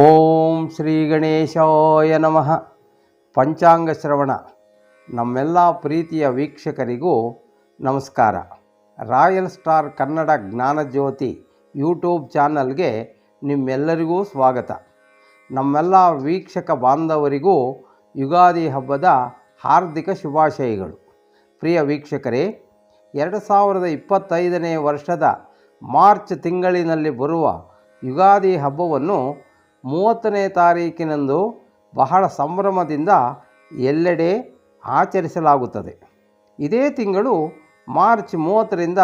ಓಂ ಶ್ರೀ ಗಣೇಶಾಯ ನಮಃ. ಪಂಚಾಂಗ ಶ್ರವಣ. ನಮ್ಮೆಲ್ಲ ಪ್ರೀತಿಯ ವೀಕ್ಷಕರಿಗೂ ನಮಸ್ಕಾರ. Royal Star Kannada Jnanajyothi YouTube ಚಾನಲ್ಗೆ ನಿಮ್ಮೆಲ್ಲರಿಗೂ ಸ್ವಾಗತ. ನಮ್ಮೆಲ್ಲ ವೀಕ್ಷಕ ಬಾಂಧವರಿಗೂ ಯುಗಾದಿ ಹಬ್ಬದ ಹಾರ್ದಿಕ ಶುಭಾಶಯಗಳು. ಪ್ರಿಯ ವೀಕ್ಷಕರೇ, ಎರಡು ಸಾವಿರದ ಇಪ್ಪತ್ತೈದನೇ ವರ್ಷದ ಮಾರ್ಚ್ ತಿಂಗಳಿನಲ್ಲಿ ಬರುವ ಯುಗಾದಿ ಹಬ್ಬವನ್ನು ಮೂವತ್ತನೇ ತಾರೀಕಿನಂದು ಬಹಳ ಸಂಭ್ರಮದಿಂದ ಎಲ್ಲೆಡೆ ಆಚರಿಸಲಾಗುತ್ತದೆ. ಇದೇ ತಿಂಗಳು ಮಾರ್ಚ್ ಮೂವತ್ತರಿಂದ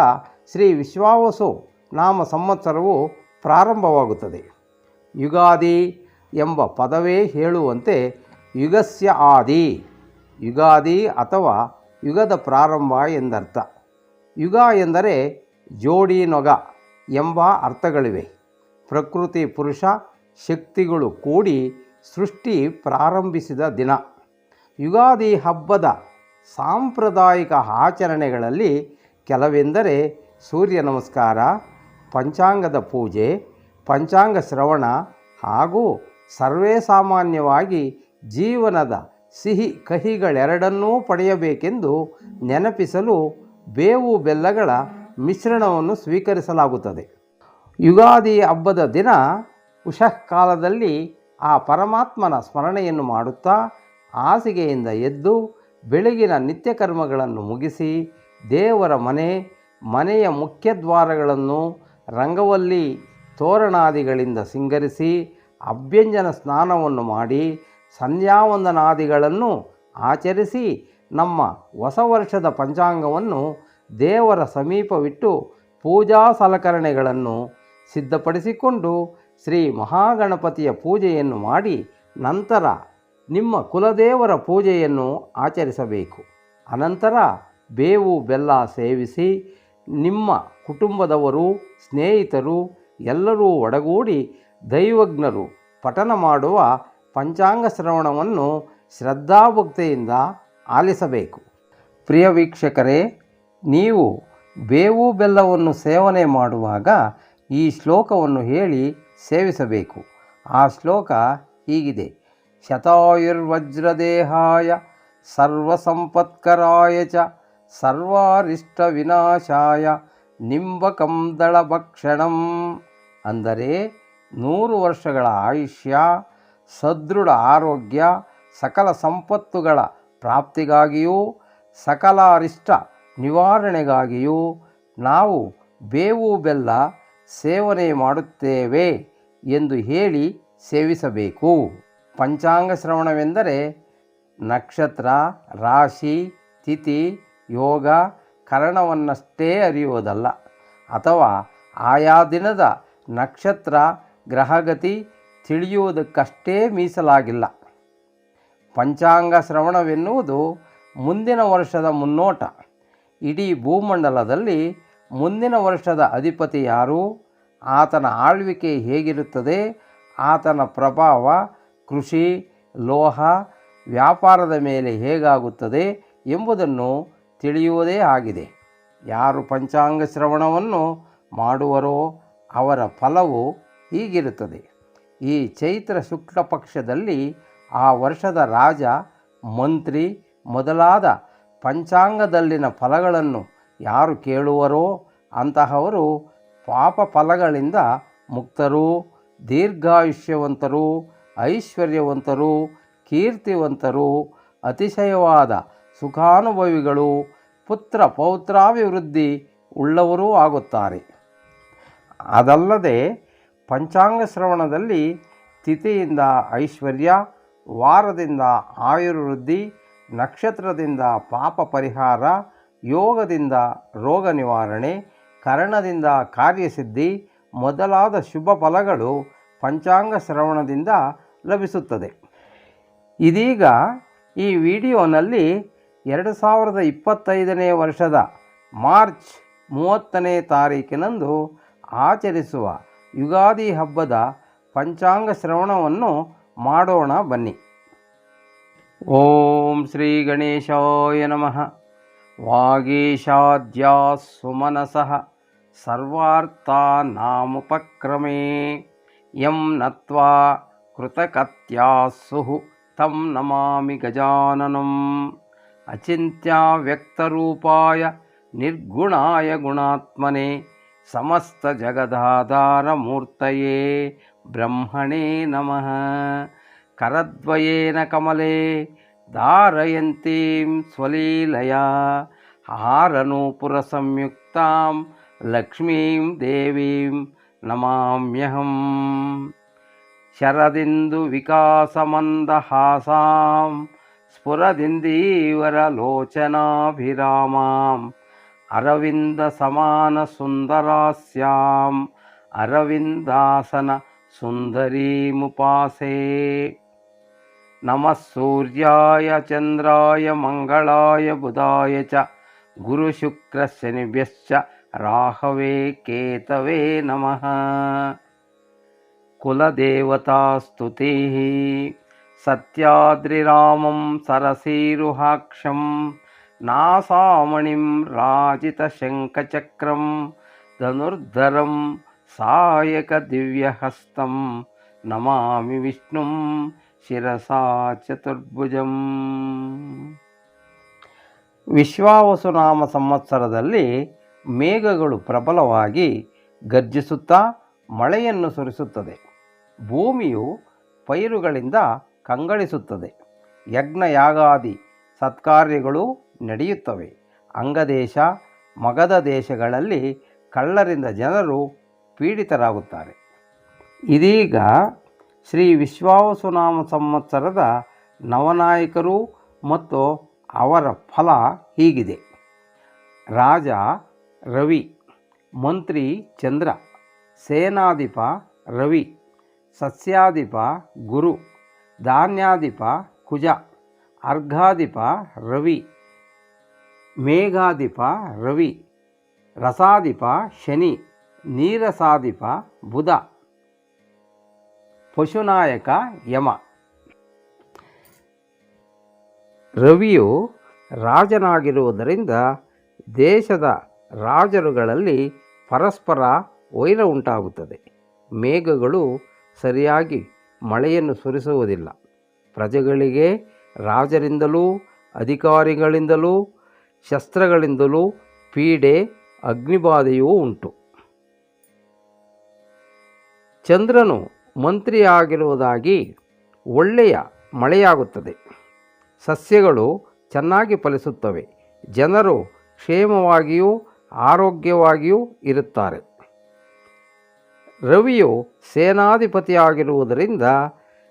ಶ್ರೀ ವಿಶ್ವಾವಸು ನಾಮ ಸಂವತ್ಸರವು ಪ್ರಾರಂಭವಾಗುತ್ತದೆ. ಯುಗಾದಿ ಎಂಬ ಪದವೇ ಹೇಳುವಂತೆ ಯುಗಸ್ಯ ಆದಿ, ಯುಗಾದಿ ಅಥವಾ ಯುಗದ ಪ್ರಾರಂಭ ಎಂದರ್ಥ. ಯುಗ ಎಂದರೆ ಜೋಡಿ ನೊಗ ಎಂಬ ಅರ್ಥಗಳಿವೆ. ಪ್ರಕೃತಿ ಪುರುಷ ಶಕ್ತಿಗಳು ಕೂಡಿ ಸೃಷ್ಟಿ ಪ್ರಾರಂಭಿಸಿದ ದಿನ. ಯುಗಾದಿ ಹಬ್ಬದ ಸಾಂಪ್ರದಾಯಿಕ ಆಚರಣೆಗಳಲ್ಲಿ ಕೆಲವೆಂದರೆ ಸೂರ್ಯ ನಮಸ್ಕಾರ, ಪಂಚಾಂಗದ ಪೂಜೆ, ಪಂಚಾಂಗ ಶ್ರವಣ ಹಾಗೂ ಸರ್ವೇ ಸಾಮಾನ್ಯವಾಗಿ ಜೀವನದ ಸಿಹಿ ಕಹಿಗಳೆರಡನ್ನೂ ಪಡೆಯಬೇಕೆಂದು ನೆನಪಿಸಲು ಬೇವು ಬೆಲ್ಲಗಳ ಮಿಶ್ರಣವನ್ನು ಸ್ವೀಕರಿಸಲಾಗುತ್ತದೆ. ಯುಗಾದಿ ಹಬ್ಬದ ದಿನ ಉಷಃ ಕಾಲದಲ್ಲಿ ಆ ಪರಮಾತ್ಮನ ಸ್ಮರಣೆಯನ್ನು ಮಾಡುತ್ತಾ ಹಾಸಿಗೆಯಿಂದ ಎದ್ದು ಬೆಳಗಿನ ನಿತ್ಯಕರ್ಮಗಳನ್ನು ಮುಗಿಸಿ ದೇವರ ಮನೆ, ಮನೆಯ ಮುಖ್ಯ ದ್ವಾರಗಳನ್ನು ರಂಗವಲ್ಲಿ ತೋರಣಾದಿಗಳಿಂದ ಸಿಂಗರಿಸಿ ಅಭ್ಯಂಜನ ಸ್ನಾನವನ್ನು ಮಾಡಿ ಸಂಧ್ಯಾವಂದನಾದಿಗಳನ್ನು ಆಚರಿಸಿ ನಮ್ಮ ಹೊಸ ವರ್ಷದ ಪಂಚಾಂಗವನ್ನು ದೇವರ ಸಮೀಪವಿಟ್ಟು ಪೂಜಾ ಸಲಕರಣೆಗಳನ್ನು ಸಿದ್ಧಪಡಿಸಿಕೊಂಡು ಶ್ರೀ ಮಹಾಗಣಪತಿಯ ಪೂಜೆಯನ್ನು ಮಾಡಿ ನಂತರ ನಿಮ್ಮ ಕುಲದೇವರ ಪೂಜೆಯನ್ನು ಆಚರಿಸಬೇಕು. ಅನಂತರ ಬೇವು, ಬೆಲ್ಲ ಸೇವಿಸಿ ನಿಮ್ಮ ಕುಟುಂಬದವರು, ಸ್ನೇಹಿತರು ಎಲ್ಲರೂ ಒಡಗೂಡಿ ದೈವಜ್ಞರು ಪಠನ ಮಾಡುವ ಪಂಚಾಂಗ ಶ್ರವಣವನ್ನು ಶ್ರದ್ಧಾಭಕ್ತಿಯಿಂದ ಆಲಿಸಬೇಕು. ಪ್ರಿಯ ವೀಕ್ಷಕರೇ, ನೀವು ಬೇವು, ಬೆಲ್ಲವನ್ನು ಸೇವನೆ ಮಾಡುವಾಗ ಈ ಶ್ಲೋಕವನ್ನು ಹೇಳಿ ಸೇವಿಸಬೇಕು. ಆ ಶ್ಲೋಕ ಹೀಗಿದೆ. ಶತಾಯುರ್ವಜ್ರದೇಹಾಯ ಸರ್ವಸಂಪತ್ಕರಾಯ ಚ ಸರ್ವಾರಿಷ್ಟ ವಿನಾಶಾಯ ನಿಂಬಕಂ ಭಕ್ಷಣಂ ಅಂದರೆ ನೂರು ವರ್ಷಗಳ ಆಯುಷ್ಯ, ಸದೃಢ ಆರೋಗ್ಯ, ಸಕಲ ಸಂಪತ್ತುಗಳ ಪ್ರಾಪ್ತಿಗಾಗಿಯೂ ಸಕಲ ಅರಿಷ್ಟ ನಿವಾರಣೆಗಾಗಿಯೂ ನಾವು ಬೇವು ಬೆಲ್ಲ ಸೇವನೆ ಮಾಡುತ್ತೇವೆ. ಎಂದು ಹೇಳಿ ಸೇವಿಸಬೇಕು. ಪಂಚಾಂಗ ಶ್ರವಣವೆಂದರೆ ನಕ್ಷತ್ರ, ರಾಶಿ, ತಿಥಿ, ಯೋಗ, ಕರಣವನ್ನಷ್ಟೇ ಅರಿಯುವುದಲ್ಲ. ಅಥವಾ ಆಯಾ ದಿನದ ನಕ್ಷತ್ರ ಗ್ರಹಗತಿ ತಿಳಿಯುವುದಕ್ಕಷ್ಟೇ ಮೀಸಲಾಗಿಲ್ಲ. ಪಂಚಾಂಗ ಶ್ರವಣವೆನ್ನುವುದು ಮುಂದಿನ ವರ್ಷದ ಮುನ್ನೋಟ. ಇಡೀ ಭೂಮಂಡಲದಲ್ಲಿ ಮುಂದಿನ ವರ್ಷದ ಅಧಿಪತಿ ಯಾರು? ಆತನ ಆಳ್ವಿಕೆ ಹೇಗಿರುತ್ತದೆ? ಆತನ ಪ್ರಭಾವ ಕೃಷಿ, ಲೋಹ, ವ್ಯಾಪಾರದ ಮೇಲೆ ಹೇಗಾಗುತ್ತದೆ ಎಂಬುದನ್ನು ತಿಳಿಯುವುದೇ ಆಗಿದೆ. ಯಾರು ಪಂಚಾಂಗ ಶ್ರವಣವನ್ನು ಮಾಡುವರೋ ಅವರ ಫಲವು ಹೀಗಿರುತ್ತದೆ. ಈ ಚೈತ್ರ ಶುಕ್ಲ ಪಕ್ಷದಲ್ಲಿ ಆ ವರ್ಷದ ರಾಜ, ಮಂತ್ರಿ ಮೊದಲಾದ ಪಂಚಾಂಗದಲ್ಲಿನ ಫಲಗಳನ್ನು ಯಾರು ಕೇಳುವರೋ ಅಂತಹವರು ಪಾಪ ಫಲಗಳಿಂದ ಮುಕ್ತರು, ದೀರ್ಘಾಯುಷ್ಯವಂತರು, ಐಶ್ವರ್ಯವಂತರು, ಕೀರ್ತಿವಂತರು, ಅತಿಶಯವಾದ ಸುಖಾನುಭವಿಗಳು, ಪುತ್ರ ಪೌತ್ರಾಭಿವೃದ್ಧಿ ಉಳ್ಳವರೂ ಆಗುತ್ತಾರೆ. ಅದಲ್ಲದೆ ಪಂಚಾಂಗ ಶ್ರವಣದಲ್ಲಿ ತಿಥಿಯಿಂದ ಐಶ್ವರ್ಯ, ವಾರದಿಂದ ಆಯುರ್ವೃದ್ಧಿ, ನಕ್ಷತ್ರದಿಂದ ಪಾಪ ಪರಿಹಾರ, ಯೋಗದಿಂದ ರೋಗ ನಿವಾರಣೆ ಕರ್ಣದಿಂದ ಕಾರ್ಯಸಿದ್ಧಿ, ಮೊದಲಾದ ಶುಭ ಫಲಗಳು ಪಂಚಾಂಗ ಶ್ರವಣದಿಂದ ಲಭಿಸುತ್ತದೆ. ಇದೀಗ ಈ ವಿಡಿಯೋನಲ್ಲಿ ಎರಡು ಸಾವಿರದ ಇಪ್ಪತ್ತೈದನೇ ವರ್ಷದ ಮಾರ್ಚ್ ಮೂವತ್ತನೇ ತಾರೀಕಿನಂದು ಆಚರಿಸುವ ಯುಗಾದಿ ಹಬ್ಬದ ಪಂಚಾಂಗ ಶ್ರವಣವನ್ನು ಮಾಡೋಣ ಬನ್ನಿ. ಓಂ ಶ್ರೀ ಗಣೇಶಾಯ ನಮಃ. ವಾಗೀಶಾದ್ಯಾ ಸುಮನಸಃ सर्वार्तानामुपक्रमे यं नत्वा कृतकत्यासुः तं नमामि गजाननम्। अचिन्त्याव्यक्तरूपाय निर्गुणाय गुणात्मने समस्तजगदाधारमूर्तये ब्रह्मणे नमः। करद्वयेन कमले धारयन्तीं स्वलीलया हारनूपुरसंयुक्तां లక్ష్మీం దేవీం నమామ్యహం. శరదిందు వికాసమందహాసాం స్ఫురదిందీవరలోచనాభిరామాం అరవింద సమాన సుందరాస్యాం అరవిందాసన సుందరీముపాసే నమస్సూర్యాయ చంద్రాయ మంగళాయ బుధాయ చ राहवे केतवे नमः कुलदेवतास्तुतिः सत्याद्रिरामं सरसीरुहाक्षं नासामणिं राजितशङ्खचक्रं धनुर्धरं सायकदिव्यहस्तं नमामि विष्णुं ಶಿರಸಾ ಚತುರ್ಭುಜಂ ವಿಶ್ವಾವಸುನಾಮ ಸಂವತ್ಸರದಲ್ಲಿ ಮೇಘಗಳು ಪ್ರಬಲವಾಗಿ ಗರ್ಜಿಸುತ್ತಾ ಮಳೆಯನ್ನು ಸುರಿಸುತ್ತದೆ. ಭೂಮಿಯು ಪೈರುಗಳಿಂದ ಕಂಗಳಿಸುತ್ತದೆ. ಯಜ್ಞಯಾಗಾದಿ ಸತ್ಕಾರ್ಯಗಳು ನಡೆಯುತ್ತವೆ. ಅಂಗದೇಶ, ಮಗದ ದೇಶಗಳಲ್ಲಿ ಕಳ್ಳರಿಂದ ಜನರು ಪೀಡಿತರಾಗುತ್ತಾರೆ. ಇದೀಗ ಶ್ರೀ ವಿಶ್ವಾವಸುನಾಮ ಸಂವತ್ಸರದ ನವನಾಯಕರು ಮತ್ತು ಅವರ ಫಲ ಹೀಗಿದೆ. ರಾಜ ರವಿ, ಮಂತ್ರಿ ಚಂದ್ರ, ಸೇನಾಧಿಪ ರವಿ, ಸಸ್ಯಾಧಿಪ ಗುರು, ಧಾನ್ಯಾಧಿಪ ಕುಜ, ಅರ್ಘಾಧಿಪ ರವಿ, ಮೇಘಾಧಿಪ ರವಿ, ರಸಾಧಿಪ ಶನಿ, ನೀರಸಾಧಿಪ ಬುಧ, ಪಶುನಾಯಕ ಯಮ. ರವಿಯು ರಾಜನಾಗಿರುವುದರಿಂದ ದೇಶದ ರಾಜರುಗಳಲ್ಲಿ ಪರಸ್ಪರ ವೈರ ಉಂಟಾಗುತ್ತದೆ. ಮೇಘಗಳು ಸರಿಯಾಗಿ ಮಳೆಯನ್ನು ಸುರಿಸುವುದಿಲ್ಲ. ಪ್ರಜೆಗಳಿಗೆ, ರಾಜರಿಂದಲೂ, ಅಧಿಕಾರಿಗಳಿಂದಲೂ, ಶಸ್ತ್ರಗಳಿಂದಲೂ ಪೀಡೆ, ಅಗ್ನಿಬಾಧೆಯೂ ಉಂಟು. ಚಂದ್ರನು ಮಂತ್ರಿಯಾಗಿರುವುದಾಗಿ ಒಳ್ಳೆಯ ಮಳೆಯಾಗುತ್ತದೆ. ಸಸ್ಯಗಳು ಚೆನ್ನಾಗಿ ಫಲಿಸುತ್ತವೆ. ಜನರು ಕ್ಷೇಮವಾಗಿಯೂ ಆರೋಗ್ಯವಾಗಿಯೂ ಇರುತ್ತಾರೆ. ರವಿಯು ಸೇನಾಧಿಪತಿಯಾಗಿರುವುದರಿಂದ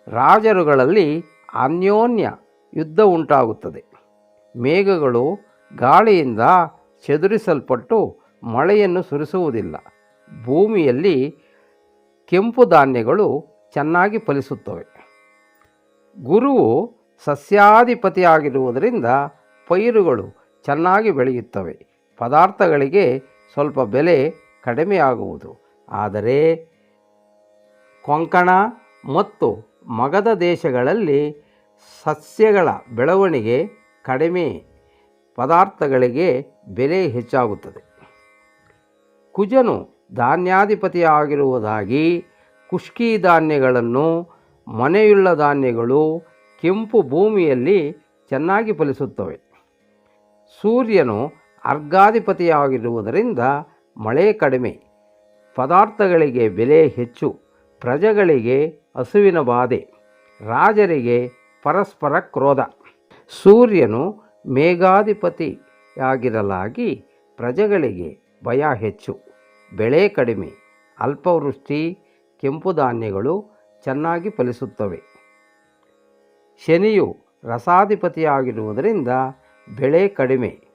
ರಾಜರುಗಳಲ್ಲಿ ಅನ್ಯೋನ್ಯ ಯುದ್ಧ ಉಂಟಾಗುತ್ತದೆ. ಮೇಘಗಳು ಗಾಳಿಯಿಂದ ಚದುರಿಸಲ್ಪಟ್ಟು ಮಳೆಯನ್ನು ಸುರಿಸುವುದಿಲ್ಲ. ಭೂಮಿಯಲ್ಲಿ ಕೆಂಪು ಧಾನ್ಯಗಳು ಚೆನ್ನಾಗಿ ಫಲಿಸುತ್ತವೆ. ಗುರುವು ಸಸ್ಯಾಧಿಪತಿಯಾಗಿರುವುದರಿಂದ ಪೈರುಗಳು ಚೆನ್ನಾಗಿ ಬೆಳೆಯುತ್ತವೆ. ಪದಾರ್ಥಗಳಿಗೆ ಸ್ವಲ್ಪ ಬೆಲೆ ಕಡಿಮೆಯಾಗುವುದು. ಆದರೆ ಕೊಂಕಣ ಮತ್ತು ಮಗದ ದೇಶಗಳಲ್ಲಿ ಸಸ್ಯಗಳ ಬೆಳವಣಿಗೆ ಕಡಿಮೆ ಪದಾರ್ಥಗಳಿಗೆ ಬೆಲೆ ಹೆಚ್ಚಾಗುತ್ತದೆ. ಕುಜನು ಧಾನ್ಯಾಧಿಪತಿಯಾಗಿರುವುದಾಗಿ ಕುಷ್ಕಿ ಧಾನ್ಯಗಳನ್ನು ಮನೆಯುಳ್ಳ ಧಾನ್ಯಗಳು ಕೆಂಪು ಭೂಮಿಯಲ್ಲಿ ಚೆನ್ನಾಗಿ ಫಲಿಸುತ್ತವೆ. ಸೂರ್ಯನು ಅರ್ಘಾಧಿಪತಿಯಾಗಿರುವುದರಿಂದ ಮಳೆ ಕಡಿಮೆ. ಪದಾರ್ಥಗಳಿಗೆ ಬೆಲೆ ಹೆಚ್ಚು, ಪ್ರಜೆಗಳಿಗೆ ಹಸುವಿನ ಬಾಧೆ, ರಾಜರಿಗೆ ಪರಸ್ಪರ ಕ್ರೋಧ. ಸೂರ್ಯನು ಮೇಘಾಧಿಪತಿಯಾಗಿರಲಾಗಿ ಪ್ರಜೆಗಳಿಗೆ ಭಯ ಹೆಚ್ಚು, ಬೆಳೆ ಕಡಿಮೆ, ಅಲ್ಪವೃಷ್ಟಿ, ಕೆಂಪು ಧಾನ್ಯಗಳು ಚೆನ್ನಾಗಿ ಫಲಿಸುತ್ತವೆ. ಶನಿಯು ರಸಾಧಿಪತಿಯಾಗಿರುವುದರಿಂದ ಬೆಳೆ ಕಡಿಮೆ.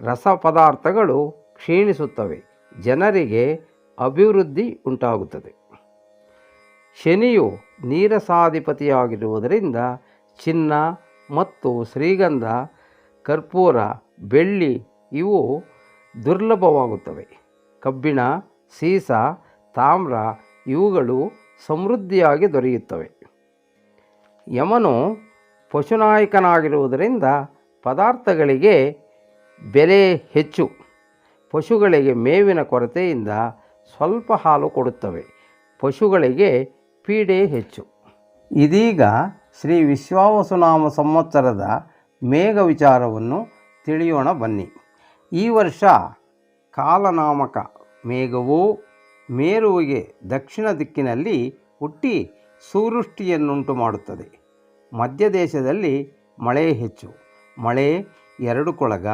ರಸ ಪದಾರ್ಥಗಳು ಕ್ಷೀಣಿಸುತ್ತವೆ. ಜನರಿಗೆ ಅಭಿವೃದ್ಧಿ ಉಂಟಾಗುತ್ತದೆ. ಶನಿಯು ನೀರಸಾಧಿಪತಿಯಾಗಿರುವುದರಿಂದ ಚಿನ್ನ ಮತ್ತು ಶ್ರೀಗಂಧ, ಕರ್ಪೂರ, ಬೆಳ್ಳಿ ಇವು ದುರ್ಲಭವಾಗುತ್ತವೆ. ಕಬ್ಬಿಣ, ಸೀಸ, ತಾಮ್ರ ಇವುಗಳು ಸಮೃದ್ಧಿಯಾಗಿ ದೊರೆಯುತ್ತವೆ. ಯಮನು ಪಶುನಾಯಕನಾಗಿರುವುದರಿಂದ ಪದಾರ್ಥಗಳಿಗೆ ಬೆಲೆ ಹೆಚ್ಚು. ಪಶುಗಳಿಗೆ ಮೇವಿನ ಕೊರತೆಯಿಂದ ಸ್ವಲ್ಪ ಹಾಲು ಕೊಡುತ್ತವೆ. ಪಶುಗಳಿಗೆ ಪೀಡೆ ಹೆಚ್ಚು. ಇದೀಗ ಶ್ರೀ ವಿಶ್ವಾವಸುನಾಮ ಸಂವತ್ಸರದ ಮೇಘ ವಿಚಾರವನ್ನು ತಿಳಿಯೋಣ ಬನ್ನಿ. ಈ ವರ್ಷ ಕಾಲನಾಮಕ ಮೇಘವು ಮೇರುವಿಗೆ ದಕ್ಷಿಣ ದಿಕ್ಕಿನಲ್ಲಿ ಹುಟ್ಟಿ ಸುವೃಷ್ಟಿಯನ್ನುಂಟು ಮಾಡುತ್ತದೆ. ಮಧ್ಯ ದೇಶದಲ್ಲಿ ಮಳೆ ಹೆಚ್ಚು. ಮಳೆ ಎರಡು ಕೊಳಗ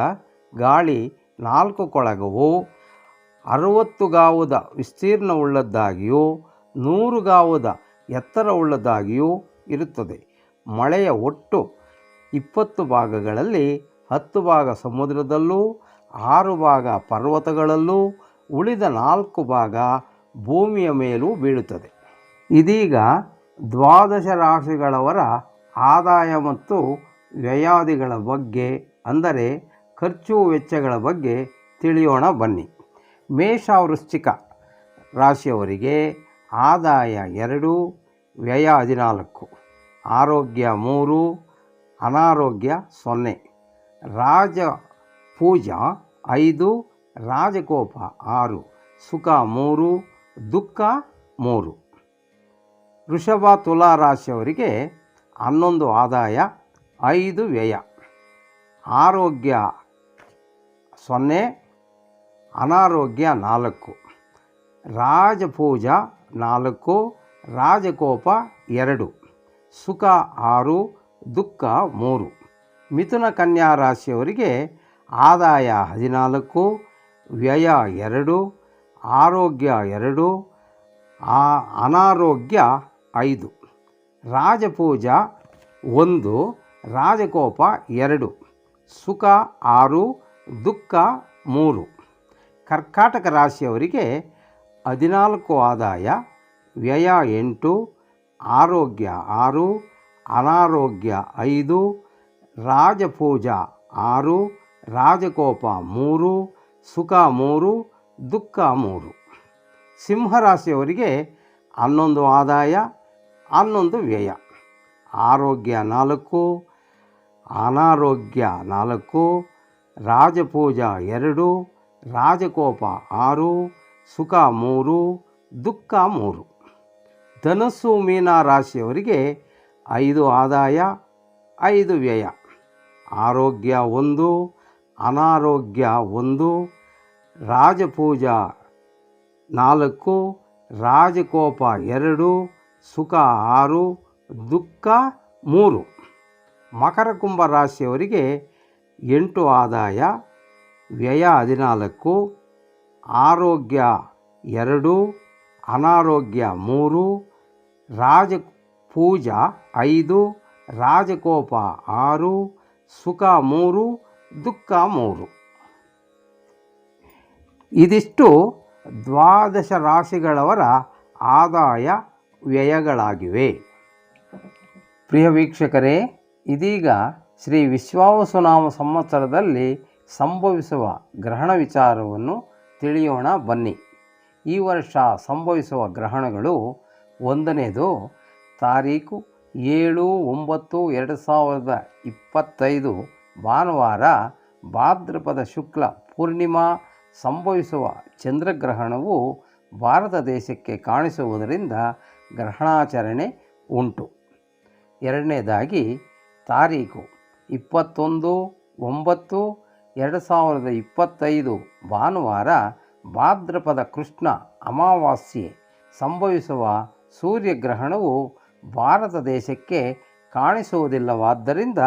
ಗಾಳಿ ನಾಲ್ಕು ಕೊಳಗವು, ಅರುವತ್ತು ಗಾವುದ ವಿಸ್ತೀರ್ಣವುಳ್ಳದ್ದಾಗಿಯೂ, ನೂರು ಗಾವುದ ಎತ್ತರವುಳ್ಳದ್ದಾಗಿಯೂ ಇರುತ್ತದೆ. ಮಳೆಯ ಒಟ್ಟು ಇಪ್ಪತ್ತು ಭಾಗಗಳಲ್ಲಿ ಹತ್ತು ಭಾಗ ಸಮುದ್ರದಲ್ಲೂ, ಆರು ಭಾಗ ಪರ್ವತಗಳಲ್ಲೂ, ಉಳಿದ ನಾಲ್ಕು ಭಾಗ ಭೂಮಿಯ ಮೇಲೂ ಬೀಳುತ್ತದೆ. ಇದೀಗ ದ್ವಾದಶ ರಾಶಿಗಳವರ ಆದಾಯ ಮತ್ತು ವ್ಯಯಾದಿಗಳ ಬಗ್ಗೆ ಅಂದರೆ ಖರ್ಚು ವೆಚ್ಚಗಳ ಬಗ್ಗೆ ತಿಳಿಯೋಣ ಬನ್ನಿ. ಮೇಷ ವೃಶ್ಚಿಕ ರಾಶಿಯವರಿಗೆ ಆದಾಯ ಎರಡು, ವ್ಯಯ ಹದಿನಾಲ್ಕು, ಆರೋಗ್ಯ ಮೂರು, ಅನಾರೋಗ್ಯ ಸೊನ್ನೆ, ರಾಜ ಪೂಜಾ ಐದು, ರಾಜಕೋಪ ಆರು, ಸುಖ ಮೂರು, ದುಃಖ ಮೂರು. ವೃಷಭ ತುಲಾ ರಾಶಿಯವರಿಗೆ ಹನ್ನೊಂದು ಆದಾಯ ಐದು ವ್ಯಯ, ಆರೋಗ್ಯ ಸೊನ್ನೆ, ಅನಾರೋಗ್ಯ ನಾಲ್ಕು, ರಾಜಪೂಜಾ ನಾಲ್ಕು, ರಾಜಕೋಪ ಎರಡು, ಸುಖ ಆರು, ದುಃಖ ಮೂರು. ಮಿಥುನ ಕನ್ಯಾ ರಾಶಿಯವರಿಗೆ ಆದಾಯ ಹದಿನಾಲ್ಕು, ವ್ಯಯ ಎರಡು, ಆರೋಗ್ಯ ಎರಡು, ಆ ಅನಾರೋಗ್ಯ ಐದು. ರಾಜಪೂಜಾ ಒಂದು, ರಾಜಕೋಪ ಎರಡು, ಸುಖ ಆರು ದುಃಖ ಮೂರು. ಕರ್ಕಾಟಕ ರಾಶಿಯವರಿಗೆ ಹದಿನಾಲ್ಕು ಆದಾಯ, ವ್ಯಯ ಎಂಟು, ಆರೋಗ್ಯ ಆರು, ಅನಾರೋಗ್ಯ ಐದು, ರಾಜಪೂಜಾ ಆರು, ರಾಜಕೋಪ ಮೂರು, ಸುಖ ಮೂರು, ದುಃಖ ಮೂರು. ಸಿಂಹರಾಶಿಯವರಿಗೆ ಹನ್ನೊಂದು ಆದಾಯ, ಹನ್ನೊಂದು ವ್ಯಯ. ಆರೋಗ್ಯ ನಾಲ್ಕು, ಅನಾರೋಗ್ಯ ನಾಲ್ಕು ರಾಜಪೂಜಾ ಎರಡು, ರಾಜಕೋಪ ಆರು, ಸುಖ ಮೂರು, ದುಃಖ ಮೂರು. ಧನಸ್ಸು ಮೀನ ರಾಶಿಯವರಿಗೆ ಐದು ಆದಾಯ, ಐದು ವ್ಯಯ. ಆರೋಗ್ಯ ಒಂದು, ಅನಾರೋಗ್ಯ ಒಂದು, ರಾಜಪೂಜಾ ನಾಲ್ಕು, ರಾಜಕೋಪ ಎರಡು, ಸುಖ ಆರು, ದುಃಖ ಮೂರು. ಮಕರ ಕುಂಭ ರಾಶಿಯವರಿಗೆ ಎಂಟು ಆದಾಯ, ವ್ಯಯ ಹದಿನಾಲ್ಕು, ಆರೋಗ್ಯ ಎರಡು, ಅನಾರೋಗ್ಯ ಮೂರು ರಾಜ ಪೂಜಾ ಐದು, ರಾಜಕೋಪ ಆರು, ಸುಖ ಮೂರು, ದುಃಖ ಮೂರು. ಇದಿಷ್ಟು ದ್ವಾದಶ ರಾಶಿಗಳವರ ಆದಾಯ ವ್ಯಯಗಳಾಗಿವೆ. ಪ್ರಿಯ ವೀಕ್ಷಕರೇ, ಇದೀಗ ಶ್ರೀ ವಿಶ್ವಾವಸುನಾಮ ಸಂವತ್ಸರದಲ್ಲಿ ಸಂಭವಿಸುವ ಗ್ರಹಣ ವಿಚಾರವನ್ನು ತಿಳಿಯೋಣ ಬನ್ನಿ. ಈ ವರ್ಷ ಸಂಭವಿಸುವ ಗ್ರಹಣಗಳು ಒಂದನೇದು ತಾರೀಕು ಏಳು ಒಂಬತ್ತು ಎರಡು ಸಾವಿರದ ಇಪ್ಪತ್ತೈದು ಭಾನುವಾರ ಭಾದ್ರಪದ ಶುಕ್ಲ ಪೂರ್ಣಿಮಾ ಸಂಭವಿಸುವ ಚಂದ್ರಗ್ರಹಣವು ಭಾರತ ದೇಶಕ್ಕೆ ಕಾಣಿಸುವುದರಿಂದ ಗ್ರಹಣಾಚರಣೆ ಉಂಟು. ಎರಡನೇದಾಗಿ ತಾರೀಕು ಇಪ್ಪತ್ತೊಂದು, ಒಂಬತ್ತು, ಎರಡು ಸಾವಿರದ ಇಪ್ಪತ್ತೈದು ಭಾನುವಾರ ಭಾದ್ರಪದ ಕೃಷ್ಣ ಅಮಾವಾಸ್ಯೆ ಸಂಭವಿಸುವ ಸೂರ್ಯಗ್ರಹಣವು ಭಾರತ ದೇಶಕ್ಕೆ ಕಾಣಿಸುವುದಿಲ್ಲವಾದ್ದರಿಂದ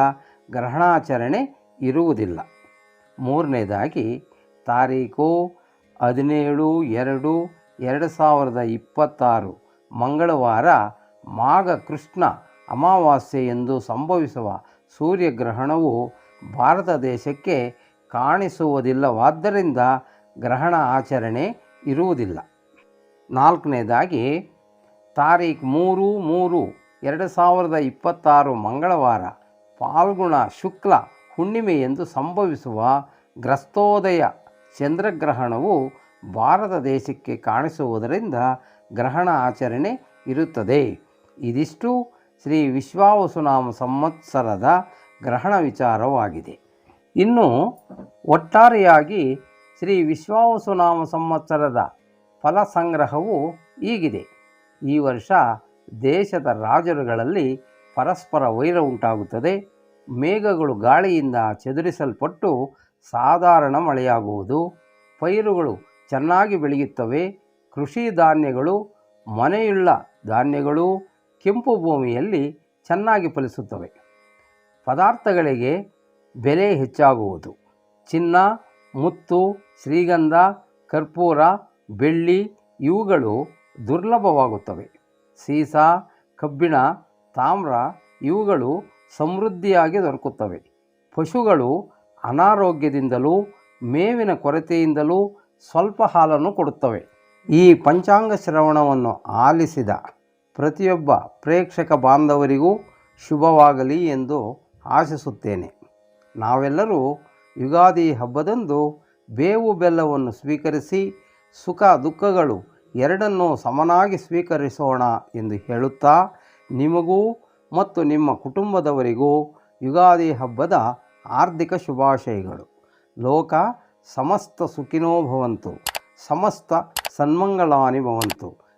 ಗ್ರಹಣಾಚರಣೆ ಇರುವುದಿಲ್ಲ. ಮೂರನೇದಾಗಿ, ತಾರೀಕು ಹದಿನೇಳು, ಎರಡು ಎರಡು ಸಾವಿರದ ಇಪ್ಪತ್ತಾರು ಮಂಗಳವಾರ ಮಾಘ ಕೃಷ್ಣ ಅಮಾವಾಸ್ಯೆ ಎಂದು ಸಂಭವಿಸುವ ಸೂರ್ಯಗ್ರಹಣವು ಭಾರತ ದೇಶಕ್ಕೆ ಕಾಣಿಸುವುದಿಲ್ಲವಾದ್ದರಿಂದ ಗ್ರಹಣ ಆಚರಣೆ ಇರುವುದಿಲ್ಲ. ನಾಲ್ಕನೇದಾಗಿ, ತಾರೀಖ್ ಮೂರು ಮೂರು ಎರಡು ಸಾವಿರದ ಇಪ್ಪತ್ತಾರು ಮಂಗಳವಾರ ಫಾಲ್ಗುಣ ಶುಕ್ಲ ಹುಣ್ಣಿಮೆ ಎಂದು ಸಂಭವಿಸುವ ಗ್ರಸ್ತೋದಯ ಚಂದ್ರಗ್ರಹಣವು ಭಾರತ ದೇಶಕ್ಕೆ ಕಾಣಿಸುವುದರಿಂದ ಗ್ರಹಣ ಆಚರಣೆ ಇರುತ್ತದೆ. ಇದಿಷ್ಟು ಶ್ರೀ ವಿಶ್ವಾವಸುನಾಮ ಸಂವತ್ಸರದ ಗ್ರಹಣ ವಿಚಾರವಾಗಿದೆ. ಇನ್ನು ಒಟ್ಟಾರೆಯಾಗಿ ಶ್ರೀ ವಿಶ್ವಾವಸುನಾಮ ಸಂವತ್ಸರದ ಫಲ ಸಂಗ್ರಹವು ಹೀಗಿದೆ ಈ ವರ್ಷ ದೇಶದ ರಾಜರುಗಳಲ್ಲಿ ಪರಸ್ಪರ ವೈರ ಉಂಟಾಗುತ್ತದೆ. ಮೇಘಗಳು ಗಾಳಿಯಿಂದ ಚದುರಿಸಲ್ಪಟ್ಟು ಸಾಧಾರಣ ಮಳೆಯಾಗುವುದು. ಪೈರುಗಳು ಚೆನ್ನಾಗಿ ಬೆಳೆಯುತ್ತವೆ. ಕೃಷಿ ಧಾನ್ಯಗಳು, ಮನೆಯುಳ್ಳ ಧಾನ್ಯಗಳು ಕೆಂಪು ಭೂಮಿಯಲ್ಲಿ ಚೆನ್ನಾಗಿ ಫಲಿಸುತ್ತವೆ. ಪದಾರ್ಥಗಳಿಗೆ ಬೆಲೆ ಹೆಚ್ಚಾಗುವುದು. ಚಿನ್ನ, ಮುತ್ತು, ಶ್ರೀಗಂಧ, ಕರ್ಪೂರ, ಬೆಳ್ಳಿ ಇವುಗಳು ದುರ್ಲಭವಾಗುತ್ತವೆ. ಸೀಸ, ಕಬ್ಬಿಣ, ತಾಮ್ರ ಇವುಗಳು ಸಮೃದ್ಧಿಯಾಗಿ ದೊರಕುತ್ತವೆ. ಪಶುಗಳು ಅನಾರೋಗ್ಯದಿಂದಲೂ, ಮೇವಿನ ಕೊರತೆಯಿಂದಲೂ ಸ್ವಲ್ಪ ಹಾಲನ್ನು ಕೊಡುತ್ತವೆ. ಈ ಪಂಚಾಂಗ ಶ್ರವಣವನ್ನು ಆಲಿಸಿದ ಪ್ರತಿಯೊಬ್ಬ ಪ್ರೇಕ್ಷಕ ಬಾಂಧವರಿಗೂ ಶುಭವಾಗಲಿ ಎಂದು ಆಶಿಸುತ್ತೇನೆ. ನಾವೆಲ್ಲರೂ ಯುಗಾದಿ ಹಬ್ಬದಂದು ಬೇವು ಬೆಲ್ಲವನ್ನು ಸ್ವೀಕರಿಸಿ ಸುಖ ದುಃಖಗಳು ಎರಡನ್ನೂ ಸಮನಾಗಿ ಸ್ವೀಕರಿಸೋಣ ಎಂದು ಹೇಳುತ್ತಾ ನಿಮಗೂ ಮತ್ತು ನಿಮ್ಮ ಕುಟುಂಬದವರಿಗೂ ಯುಗಾದಿ ಹಬ್ಬದ ಆರ್ಥಿಕ ಶುಭಾಶಯಗಳು. ಲೋಕ ಸಮಸ್ತ ಸುಖಿನೋ ಭವಂತು, ಸಮಸ್ತ ಸನ್ಮಂಗಳಾನಿ ಭವಂತು.